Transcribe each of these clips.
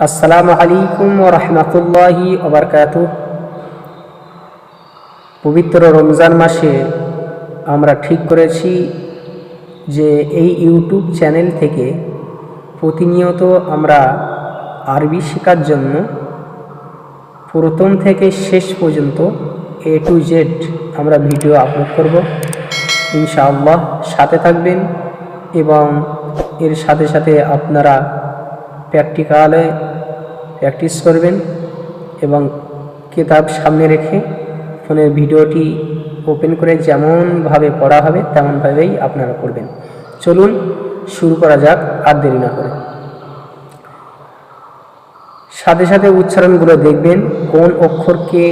আসসালামু আলাইকুম ও রহমতুল্লাহি ওবরকাত পবিত্র রমজান মাসে আমরা ঠিক করেছি যে এই ইউটিউব চ্যানেল থেকে প্রতিনিয়ত আমরা আরবি শেখার জন্য প্রথম থেকে শেষ পর্যন্ত এ টু জেড আমরা ভিডিও আপলোড করব। ইনশাআল্লাহ সাথে থাকবেন এবং এর সাথে সাথে আপনারা প্র্যাকটিক্যালে প্র্যাকটিস করবেন এবং কিতাব সামনে রেখে ফোনের ভিডিওটি ওপেন করে যেমনভাবে পড়া হবে তেমনভাবেই আপনারা করবেন চলুন শুরু করা যাক আর দেরি না করে। সাথে সাথে উচ্চারণগুলো দেখবেন, কোন অক্ষরকে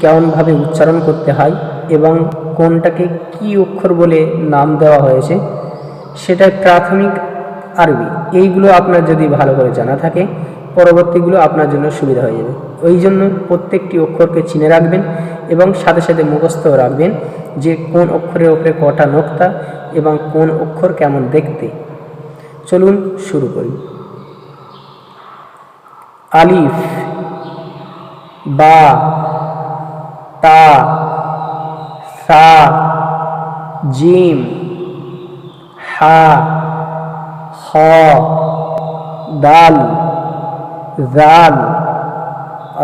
কেমনভাবে উচ্চারণ করতে হয় এবং কোনটাকে কি অক্ষর বলে নাম দেওয়া হয়েছে সেটা প্রাথমিক আরবি। এইগুলো আপনার যদি ভালো করে জানা থাকে, পরবর্তীগুলো আপনার জন্য সুবিধা হয়ে যাবে। ওই জন্য প্রত্যেকটি অক্ষরকে চিনে রাখবেন এবং সাথে সাথে মুখস্থ রাখবেন যে কোন অক্ষরের ওপরে কটা নোক্তা এবং কোন অক্ষর কেমন দেখতে। চলুন শুরু করি। আলিফ, বা, তা, সা, জিম, হা দাল জাল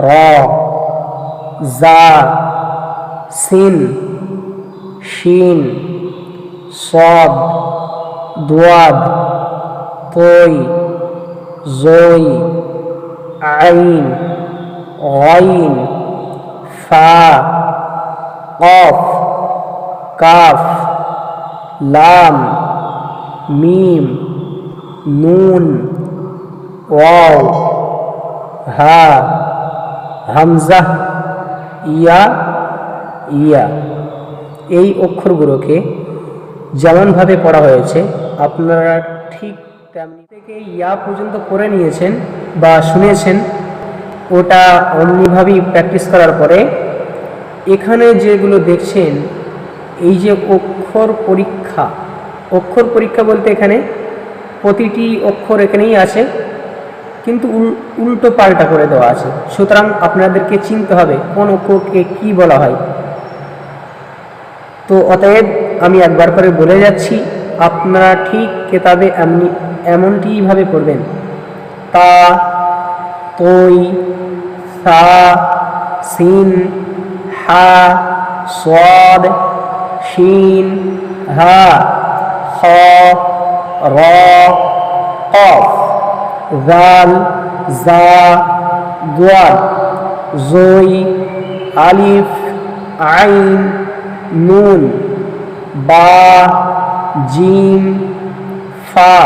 র জা সিন শিন সদ দোয়াদ তৈ জই আইন গইন ফা কফ কাফ লাম মিম নুন, ওয়াও, হা, হামজা, ইয়া ইয়া। এই অক্ষরগুলোকে যেমনভাবে পড়া হয়েছে, আপনারা ঠিক তেমনি থেকে ইয়া পর্যন্ত পড়ে নিয়েছেন বা শুনেছেন, ওটা অমনিভাবেই প্র্যাকটিস করার পরে এখানে যেগুলো দেখছেন, এই যে অক্ষর পরীক্ষা অক্ষর পরীক্ষা বলতে এখানে প্রতিটি অক্ষর এখানেই আছে, কিন্তু উল্টো পাল্টা করে দেওয়া আছে। সুতরাং আপনাদেরকে চিনতে হবে কোন অক্ষরকে কি বলা হয়। তো অতএব আমি একবার করে বলে যাচ্ছি, আপনারা ঠিক কেতাবে এমনি এমনটিভাবে পড়বেন। তা, তৈ, সা, সিন, হা, সদ, শিন, হা খ র, কফ, জাল, জা দোয়াদ জই আলিফ, আইন, নুন, বা, জিম, ফা,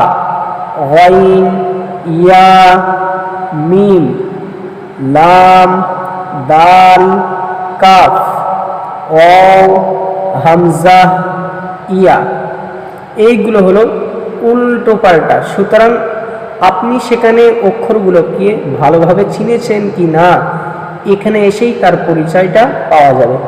গইন, ইয়া, মিম, লাম, দাল, কাফ ও হামজা, ইয়া। এইগুলো হলো উল্টো পাল্টা। সুতরাং আপনি সেখানে অক্ষরগুলোকে ভালোভাবে চিনেছেন কি না, এখানে এসেই তার পরিচয়টা পাওয়া যাবে।